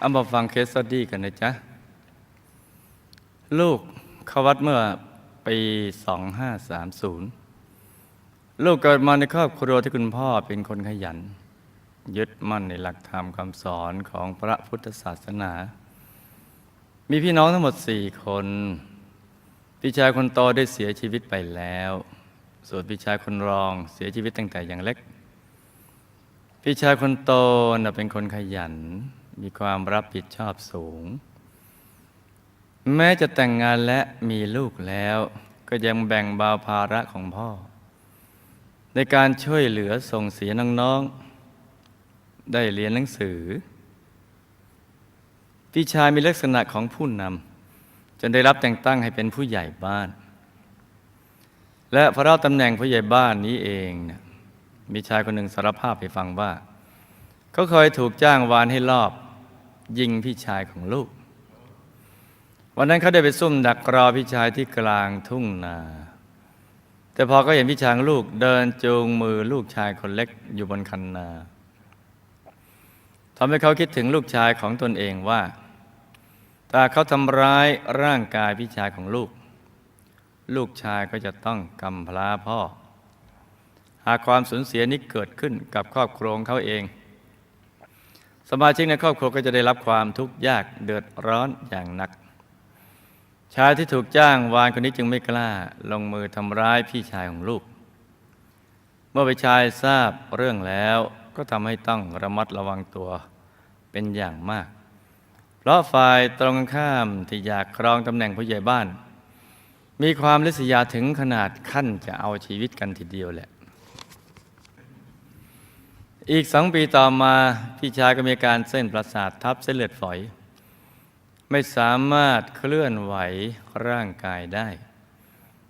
เอามาฟังเคสสตดี้กันนะจ๊ะ ลูกเขาวัดเมื่อปี 2530 ลูกเกิดมาในครอบครัวที่คุณพ่อเป็นคนขยัน ยึดมั่นในหลักธรรมคำสอนของพระพุทธศาสนา มีพี่น้องทั้งหมดสี่คน พี่ชายคนโตได้เสียชีวิตไปแล้ว ส่วนพี่ชายคนรองเสียชีวิตตั้งแต่ยังเล็ก พี่ชายคนโตนะเป็นคนขยัน มีความรับผิดชอบสูง แม้จะแต่งงานและมีลูกแล้ว ก็ยังแบ่งเบาภาระของพ่อ ในการช่วยเหลือส่งเสียน้องๆ ได้เรียนหนังสือ พี่ชายมีลักษณะของผู้นำจนได้รับแต่งตั้งให้เป็นผู้ใหญ่บ้าน และเพราตำแหน่งผู้ใหญ่บ้านนี้เองเนี่ยมีชายคนหนึ่งสารภาพให้ฟังว่าเขาเคยถูกจ้างวานให้ลอบ ยิงพี่ชายของลูก วันนั้นเขาได้ไปซุ่มดักรอพี่ชายที่กลางทุ่งนา แต่พอก็เห็นพี่ชายลูกเดินจูงมือลูกชายคนเล็กอยู่บนคันนาทำให้เขาคิดถึงลูกชายของตนเองว่าถ้าเขาทำร้ายร่างกายพี่ชายของลูก ลูกชายก็จะต้องกำพร้าพ่อ หากความสูญเสียนี้เกิดขึ้นกับครอบครัวของเขาเอง สมาชิกในครอบครัวก็จะได้รับความทุกข์ยากเดือดร้อนอย่างหนัก ชายที่ถูกจ้างวานคนนี้จึงไม่กล้า ลงมือทำร้ายพี่ชายของลูก เมื่อไปชายทราบเรื่องแล้วก็ทำให้ต้องระมัดระวังตัวเป็นอย่างมาก เพราะฝ่ายตรงข้ามที่อยากครองตำแหน่งผู้ใหญ่บ้าน มีความลิษยาถึงขนาดขั้นจะเอาชีวิตกันทีเดียวแหละ อีกสองปีต่อมาพี่ชายก็มีการเส้นประสาททับเส้นเลือดฝอย ไม่สามารถเคลื่อนไหวร่างกายได้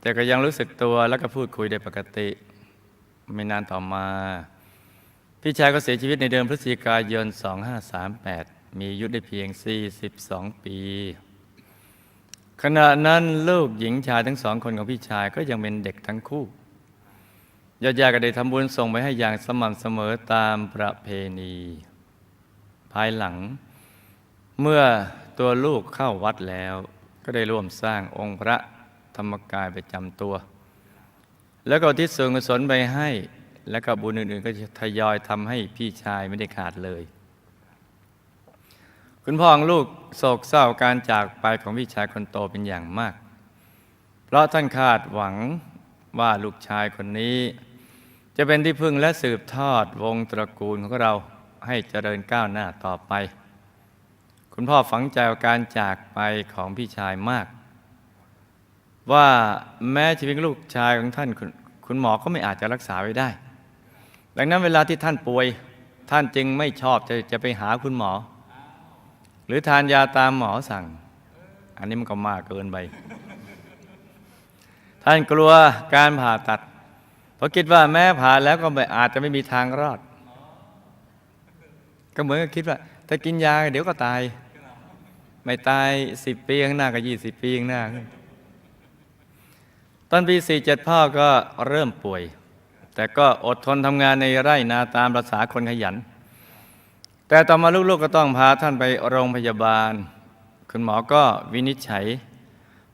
แต่ก็ยังรู้สึกตัวแล้วก็พูดคุยได้ปกติ ไม่นานต่อมา พี่ชายก็เสียชีวิตในเดือนพฤศจิกายน 2538 มีอายุได้เพียง 42 ปี ขณะนั้นลูกหญิงชายทั้งสองคนของพี่ชายก็ยังเป็นเด็กทั้งคู่ ญาติๆก็ได้ทำบุญส่งไปให้อย่างสม่ำเสมอตามประเพณี ภายหลัง เมื่อตัวลูกเข้าวัดแล้ว ก็ได้ร่วมสร้างองค์พระธรรมกายประจำตัว แล้วก็ที่ส่วนกุศลไปให้ แล้วก็บุญอื่นๆ ก็จะทยอยทำให้พี่ชายไม่ได้ขาดเลย คุณพ่อของลูกโศกเศร้าการจากไปของพี่ชายคนโตเป็นอย่างมาก เพราะท่านคาดหวังว่าลูกชายคนนี้ จะเป็นที่พึ่งและสืบทอดวงตระกูลของเราให้เจริญก้าวหน้าต่อไป คุณพ่อฝังใจกับการจากไปของพี่ชายมาก ว่าแม้ชีวิตลูกชายของท่านคุณคุณหมอก็ไม่อาจจะรักษาไว้ได้ ดังนั้นเวลาที่ท่านป่วย ท่านจึงไม่ชอบจะจะไปหาคุณหมอ หรือทานยาตามหมอสั่ง อันนี้มันก็มากเกินไป ท่านกลัวการผ่าตัด ราะคิดว่าแม้ผ่าแล้วก็ไม่อาจจะไม่มีทางรอด ก็เหมือนกับคิดว่า ถ้ากินยาเดี๋ยวก็ตาย ไม่ตายสิบปีข้างหน้าก็ยี่สิบปีข้างหน้า ตอนปีสี่เจ็ดพ่อก็เริ่มป่วย แต่ก็อดทนทำงานในไร่นาตามภาษาคนขยัน แต่ต่อมาลูกๆก็ต้องพาท่านไปโรงพยาบาล คุณหมอก็วินิจฉัย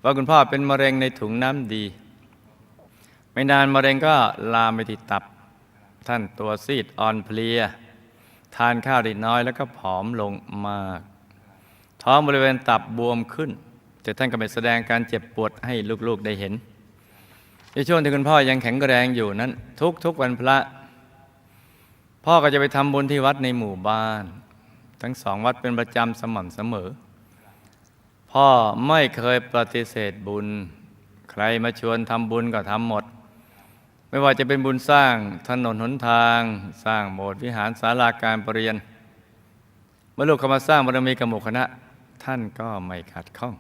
ว่าคุณพ่อเป็นมะเร็งในถุงน้ำดี ไม่นานมะเร็งก็ลามไปที่ตับ ท่านตัวซีดอ่อนเพลีย ทานข้าวได้น้อยแล้วก็ผอมลงมาก ท้องบริเวณตับบวมขึ้น แต่ท่านก็ไม่แสดงการเจ็บปวดให้ลูกๆได้เห็นในช่วงที่คุณพ่อยังแข็งแรงอยู่นั้น ทุกทุกวันพระ พ่อก็จะไปทำบุญที่วัดในหมู่บ้าน ทั้งสองวัดเป็นประจำสม่ำเสมอ พ่อไม่เคยปฏิเสธบุญ ใครมาชวนทำบุญก็ทำหมด ไม่ว่าจะเป็นบุญสร้างถนนหนทาง สร้างโบสถ์วิหารศาลาการประเรียนเมื่อลูกเข้ามาสร้างบารมีกับหมู่คณะ ท่านก็ไม่ขัดข้อง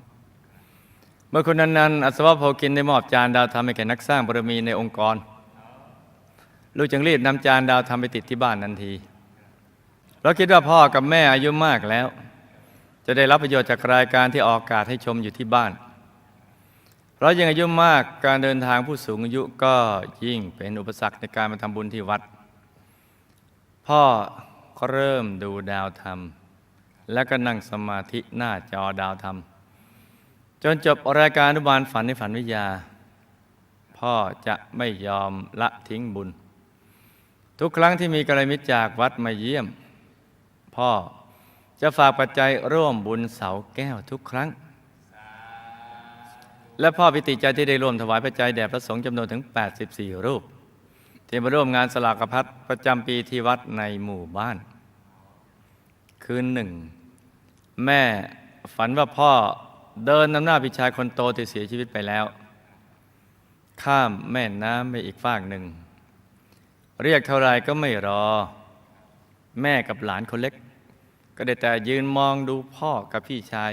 เมื่อคนนั้นๆอัศวะโพกินได้มอบจานดาวธรรมให้แก่นักสร้างบารมีในองค์กร ลูกจึงรีบนำจานดาวธรรมไปติดที่บ้านทันที เราคิดว่าพ่อกับแม่อายุมากแล้ว จะได้รับประโยชน์จากรายการที่ออกอากาศให้ชมอยู่ที่บ้าน เรายังอายุมากการเดินทางผู้สูงอายุก็ยิ่งเป็นอุปสรรคในการมาทำบุญที่วัด พ่อก็เริ่มดูดาวธรรม แล้วก็นั่งสมาธิหน้าจอดาวธรรม จนจบรายการอนุบาลฝันในฝันวิทยา พ่อจะไม่ยอมละทิ้งบุญ ทุกครั้งที่มีกระมิตรจากวัดมาเยี่ยม พ่อจะฝากปัจจัยร่วมบุญเสาแก้วทุกครั้ง และพ่อพิติใจที่ได้ร่วมถวายปัจจัยแด่พระสงฆ์จำนวนถึง 84 รูป ที่มาร่วมงานสลากพัดประจำปีที่วัดในหมู่บ้าน คืนหนึ่ง แม่ฝันว่าพ่อเดินนำหน้าพี่ชายคนโตที่เสียชีวิตไปแล้ว ข้ามแม่น้ำไปอีกฝากหนึ่ง เรียกเท่าไรก็ไม่รอ แม่กับหลานคนเล็ก ก็ได้แต่ยืนมองดูพ่อกับพี่ชาย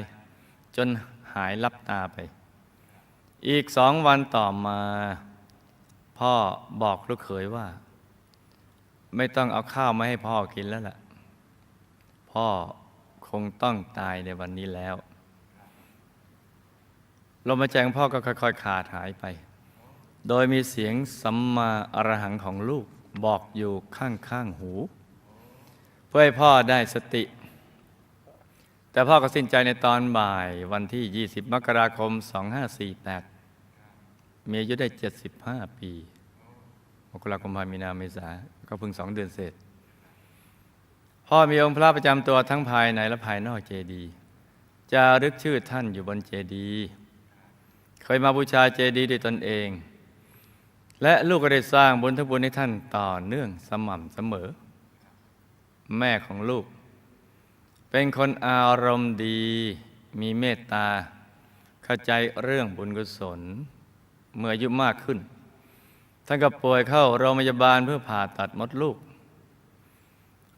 จนหายลับตาไป อีกสองวันต่อมา พ่อบอกลูกเขยว่า ไม่ต้องเอาข้าวมาให้พ่อกินแล้วล่ะ พ่อคงต้องตายในวันนี้แล้วลมหายใจของพ่อก็ค่อยๆขาดหายไป โดยมีเสียงสัมมาอรหังของลูกบอกอยู่ข้างๆหู เพื่อให้พ่อได้สติ แต่พ่อก็สิ้นใจในตอนบ่ายวันที่ 20 มกราคม 2548 มีอายุได้ 75 ปี มกราคมพามีนาเมษาก็เพิ่งสองเดือนเศษพ่อมีองค์พระประจำตัวทั้งภายในและภายนอกเจดีย์จะรึกชื่อท่านอยู่บนเจดีย์เคยมาบูชาเจดีย์ด้วยตนเอง และลูกก็ได้สร้างบุญทบุญให้ท่านต่อเนื่องสม่ำเสมอ แม่ของลูก เป็นคนอารมณ์ดีมีเมตตา เข้าใจเรื่องบุญกุศล เมื่ออายุมากขึ้น ท่านก็ป่วยเข้าโรงพยาบาลเพื่อผ่าตัดมดลูก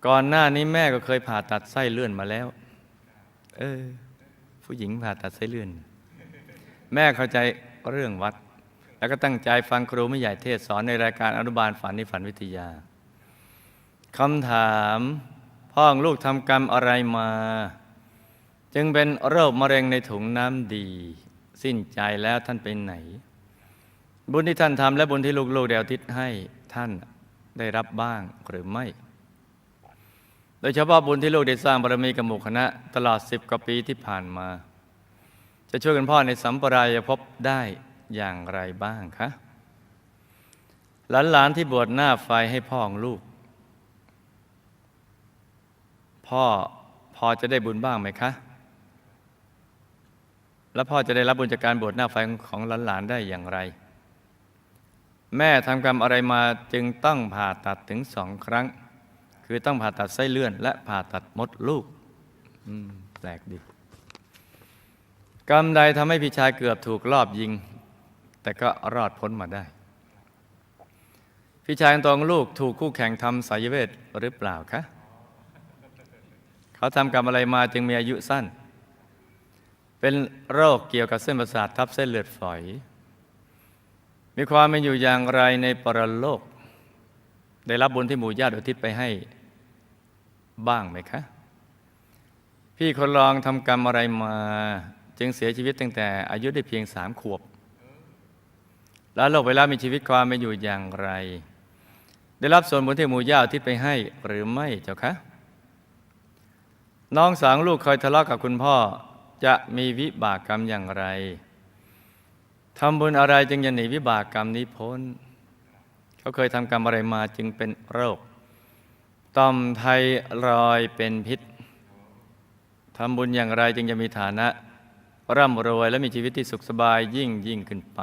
ก่อนหน้านี้แม่ก็เคยผ่าตัดไส้เลื่อนมาแล้ว เออ ผู้หญิงผ่าตัดไส้เลื่อน แม่เข้าใจเรื่องวัด แล้วก็ตั้งใจฟังครูไม่ใหญ่เทศสอนในรายการอนุบาลฝันในฝันวิทยาคำถาม พ่อของลูกทำกรรมอะไรมา จึงเป็นโรคมะเร็งในถุงน้ำดี สิ้นใจแล้วท่านไปไหน บุญที่ท่านทำและบุญที่ลูกๆเดวทิศให้ท่านได้รับบ้างหรือไม่ โดยเฉพาะบุญที่ลูกได้สร้างบารมีกับหมู่คณะ ตลอดสิบกว่าปีที่ผ่านมา จะช่วยกันพ่อในสัมปรายภพได้อย่างไรบ้างคะหลานๆที่บวชหน้าไฟให้พ่อของลูก พ่อพอจะได้บุญบ้างไหมคะ แล้วพ่อจะได้รับบุญจากการบวชหน้าไฟของหลานๆได้อย่างไร แม่ทำกรรมอะไรมาจึงต้องผ่าตัดถึงสองครั้ง คือต้องผ่าตัดไส้เลื่อน และผ่าตัดมดลูกแปลกดีกรรมใดทำให้พี่ชายเกือบถูกลอบยิง แต่ก็รอดพ้นมาได้ พี่ชายตองลูกถูกคู่แข่งทำสายเวทหรือเปล่าคะ เขาทำกรรมอะไรมาจึงมีอายุสั้น เป็นโรคเกี่ยวกับเส้นประสาททับเส้นเลือดฝอย มีความเป็นอยู่อย่างไรในปรโลก ได้รับบุญที่หมู่ญาติอุทิศไปให้บ้างไหมคะ พี่คนลองทำกรรมอะไรมา จึงเสียชีวิตตั้งแต่อายุได้เพียงสามขวบ แล้วโลกเวลามีชีวิตความเป็นอยู่อย่างไร ได้รับส่วนบุญที่หมู่ญาติอุทิศไปให้หรือไม่เจ้าคะ น้องสาวลูกเคยทะเลาะกับคุณพ่อ จะมีวิบากกรรมอย่างไรทำบุญอะไรจึงจะหนีวิบากกรรมนี้พ้น เขาเคยทำกรรมอะไรมาจึงเป็นโรคต่อมไทรอยเป็นพิษทำบุญอย่างไรจึงจะมีฐานะ ร่ำรวยและมีชีวิตที่สุขสบายยิ่งยิ่งขึ้นไป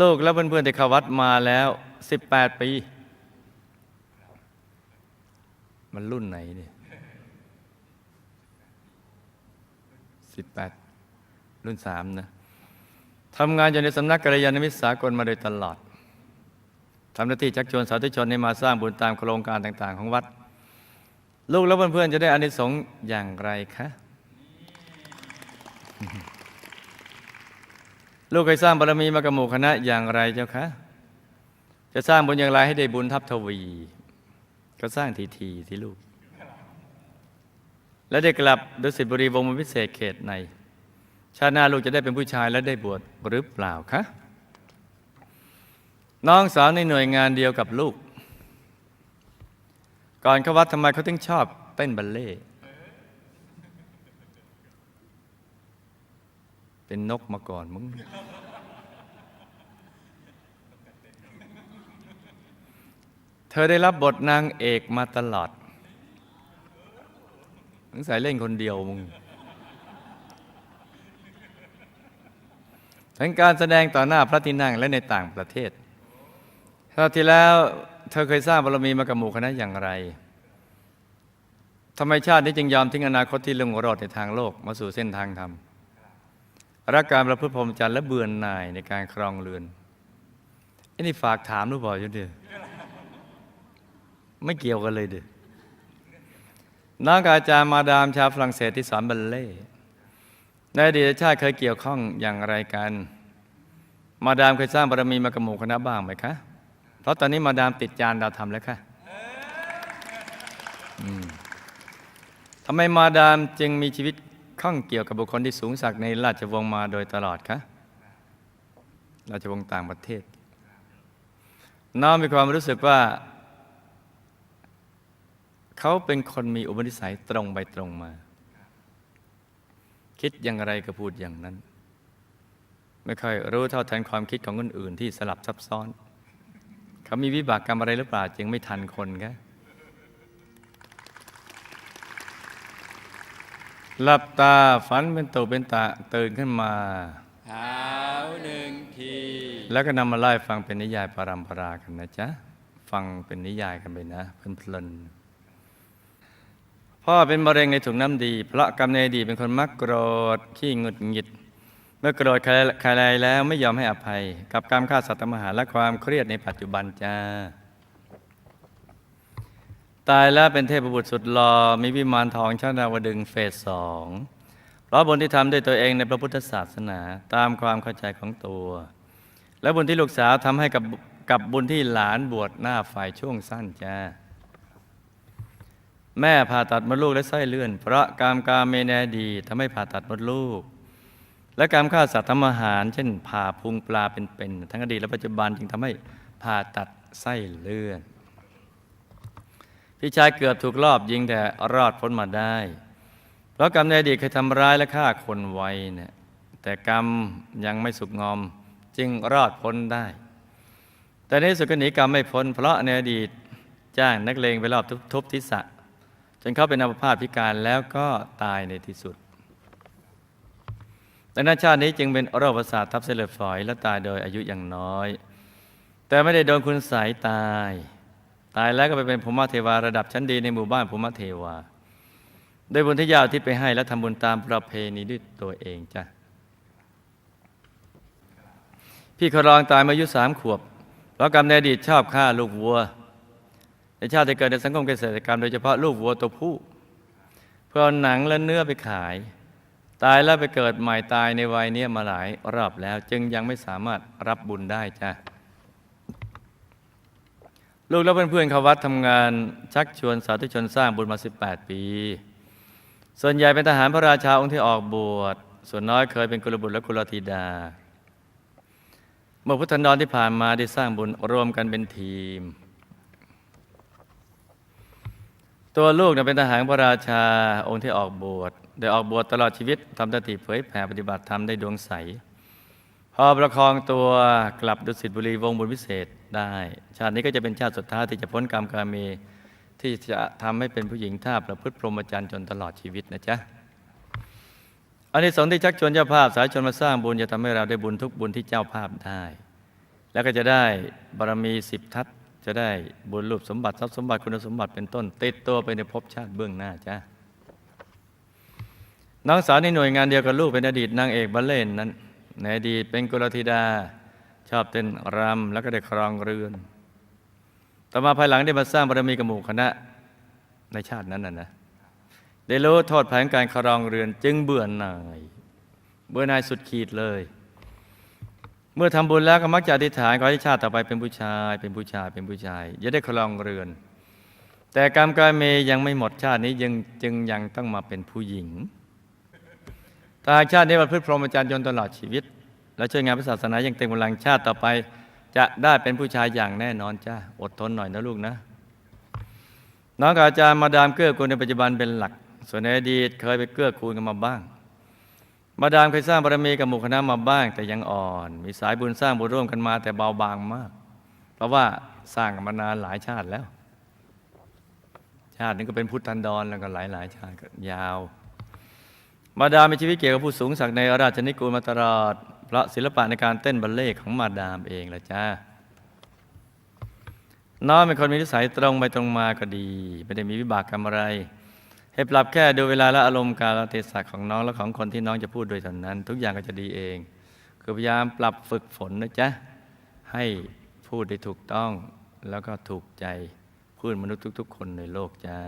ลูกและเพื่อนๆที่เข้าวัดมาแล้ว 18 ปี มันรุ่นไหนเนี่ย สิบแปดรุ่นสามนะทำงานอยู่ในสำนักกัลยาณมิตรสากลมาโดยตลอดทำหน้าที่ชักชวนสาธุชนให้มาสร้างบุญตามโครงการต่าง ๆ ของวัด ลูกและเพื่อนๆจะได้อานิสงส์อย่างไรคะลูกเคยสร้างบารมีมากับหมู่คณะอย่างไรเจ้าคะ จะสร้างบุญอย่างไรให้ได้บุญทับทวี ก็สร้างทีทีๆที่ลูก และได้กลับดุสิตบุรีวงศ์พิเศษเขตใน ชาติหน้าลูกจะได้เป็นผู้ชายและได้บวชหรือเปล่าคะน้องสาวในหน่วยงานเดียวกับลูก ก่อนเข้าวัดทำไมเขาถึงชอบเต้นบัลเล่เป็นนกมาก่อนมึง เธอได้รับบทนางเอกมาตลอด สงสัยเล่นคนเดียวมึง ทั้งการแสดงต่อหน้าพระที่นั่งและในต่างประเทศคราวที่แล้วเธอเคยสร้างบารมีมากับหมู่คณะอย่างไรทำไมชาตินี้จึงยอมทิ้งอนาคตที่ลุ่งรจน์ในทางโลกมาสู่เส้นทางธรรม รักการประพฤติพรหมจรรย์และเบื่อหน่ายในการครองเรือนอ้นี่ฝากถามรู้เปล่าจุดเดียวไม่เกี่ยวกันเลยเด้อ น้องกับอาจารย์มาดามชาวฝรั่งเศสที่สอนบัลเล่ในอดีตชาติเคยเกี่ยวข้องอย่างไรกัน มาดามเคยสร้างบารมีมากับหมู่คณะบ้างไหมคะ เพราะตอนนี้มาดามติดจานดาวธรรมแล้วค่ะทำไมมาดามจึงมีชีวิตข้องเกี่ยวกับบุคคลที่สูงสักในราชวงศ์มาโดยตลอดคะราชวงศ์ต่างประเทศ น้องมีความรู้สึกว่า เขาเป็นคนมีอุปนิสัยตรงไปตรงมา คิดอย่างไรก็พูดอย่างนั้น ไม่ค่อยรู้เท่าทันความคิดของคนอื่นที่สลับซับซ้อน เขามีวิบากกรรมอะไรหรือเปล่าจึงไม่ทันคนคะหลับตาฝันเป็นตุเป็นตะตื่นขึ้นมาหาวหนึ่งทีแล้วก็นำมาไล่ฟังเป็นนิยายปรำปรากันนะจ๊ะ ฟังเป็นนิยายกันไปนะเพลินๆ พ่อเป็นมะเร็งในถุงน้ำดี เพราะกรรมในอดีตเป็นคนมักโกรธขี้หงุดหงิด เมื่อโกรธใครใครแล้วไม่ยอมให้อภัย กับการฆ่าสัตว์ทำอาหาและความเครียดในปัจจุบันจ้า ตายแล้วเป็นเทพบุตรสุดหลอ่อมีวิมานทองชนาวดึงเฟสสองเพราะบุญที่ทำด้วยตัวเองในพระพุทธศาสนาตามความเข้าใจของตัว และบุญที่ลูกสาวทำให้กับกับบุญที่หลานบวชหน้าฝ่ายช่วงสั้นจ้า แม่ผ่าตัดมดลูกและไส้เลื่อน เพราะกามกามเมนดีทำให้ผ่าตัดมดลูก และการฆ่าสัตว์ทำอาหาร เช่น ผ่าพุงปลาเป็นๆทั้งอดีตและปัจจุบันจึงทำให้ผ่าตัดไส้เลื่อน พี่ชายเกือบถูกลอบยิงแต่รอดพ้นมาได้ เพราะกรรมในอดีตเคยทำร้ายและฆ่าคนไว้เนี่ยแต่กรรมยังไม่สุกงอมจึงรอดพ้นได้ แต่ในสุดก็หนีกรรมไม่พ้น เพราะในอดีตจ้างนักเลงไปรอบทุบทุบทิศะ จนเขาเป็นอัมพาตพิการแล้วก็ตายในที่สุดแต่น้าชาตินี้จึงเป็นโรคประสาททับเส้นเลือดฝอยและตายโดยอายุอย่างน้อย แต่ไม่ได้โดนคุณสายตาย ตายแล้วก็ไปเป็นภูมิเทวาระดับชั้นดีในหมู่บ้านภูมิเทวาโดยบุญที่ยาวที่ไปให้และทำบุญตามประเพณีด้วยตัวเองจ้ะพี่ขรองตายมาอายุสามขวบเพราะกรรมในอดีตชอบฆ่าลูกวัว ในชาติที่เกิดในสังคมเกษตรกรรมโดยเฉพาะลูกวัวตัวผู้ เพื่อเอาหนังและเนื้อไปขาย ตายแล้วไปเกิดใหม่ตายในวัยเนี้ยมาหลายรอบแล้ว จึงยังไม่สามารถรับบุญได้จ้ะลูกและเพื่อนๆเขาวัดทำงานชักชวนสาธุชนสร้างบุญมา 18 ปี ส่วนใหญ่เป็นทหารพระราชาองค์ที่ออกบวช ส่วนน้อยเคยเป็นกุลบุตรและกุลธิดา เมื่อพุทธันดรที่ผ่านมาได้สร้างบุญรวมกันเป็นทีม ตัวลูกเนี่ยเป็นทหารพระราชาองค์ที่ออกบวชได้ออกบวชตลอดชีวิตทำหน้าที่เผยแผ่ปฏิบัติธรรมได้ดวงใส พอประคองตัวกลับดุสิตบุรีวงบุญวิเศษได้ ชาตินี้ก็จะเป็นชาติสุดท้ายที่จะพ้นกรรมกาเมที่จะทำให้เป็นผู้หญิงท่าประพฤติพรหมจรรย์จนตลอดชีวิตนะจ๊ะอันนี้สงที่ชักชวนเจ้าภาพสายชนมาสร้างบุญจะทำให้เราได้บุญทุกบุญที่เจ้าภาพได้ แล้วก็จะได้บารมีสิบทัศ จะได้บุญรูปสมบัติทรัพย์สมบัติคุณสมบัติเป็นต้น ติดตัวไปในภพชาติเบื้องหน้าจ้ะน้องสาวในหน่วยงานเดียวกับลูกเป็นอดีตนางเอกบัลเล่นนั้นในอดีตเป็นกุลธิดา ชอบเต้นรำแล้วก็ได้ครองเรือน ต่อมาภายหลังได้มาสร้างบารมีกับหมู่คณะในชาตินั้นน่ะนะได้รู้โทษภัยของการครองเรือนจึงเบื่อหน่าย เบื่อหน่ายสุดขีดเลย เมื่อทำบุญแล้วก็มักจะอธิษฐานขอให้ชาติต่อไปเป็นผู้ชาย เป็นผู้ชายเป็นผู้ชายอย่าได้ครองเรือน แต่กรรมกายเมยังไม่หมดชาตินี้ยังจึงยังต้องมาเป็นผู้หญิงถ้าชาตินี้มาพึ่งพรหมจรรย์จนตลอดชีวิต และช่วยงานพระศาสนาอย่างเต็มกำลังชาติต่อไป จะได้เป็นผู้ชายอย่างแน่นอนจ้าอดทนหน่อยนะลูกนะ น้องกับอาจารย์มาดามเกื้อกูลในปัจจุบันเป็นหลัก ส่วนในอดีตเคยไปเกื้อกูลกันมาบ้าง มาดามเคยสร้างบารมีกับหมู่คณะมาบ้าง แต่ยังอ่อน มีสายบุญสร้างบุญร่วมกันมาแต่เบาบางมาก เพราะว่าสร้างกันมานานหลายชาติแล้ว ชาตินึงก็เป็นพุทธันดรแล้วก็หลายหลายชาติก็ยาว มาดามมีชีวิตเกี่ยวกับผู้สูงศักดิ์ในราชนิกูลมาตลอดเพราะศิลปะในการเต้นบัลเล่ต์ของมาดามเองละจ้าน้องเป็นคนมีนิสัยตรงไปตรงมาก็ดี ไม่ได้มีวิบากกรรมอะไร ให้ปรับแค่ดูเวลาและอารมณ์การเทศะของน้องและของคนที่น้องจะพูดโดยเท่านั้น ทุกอย่างก็จะดีเอง คือพยายามปรับฝึกฝนนะจ๊ะ ให้พูดได้ถูกต้องแล้วก็ถูกใจพูดมนุษย์ทุก ๆ คนในโลกจ้า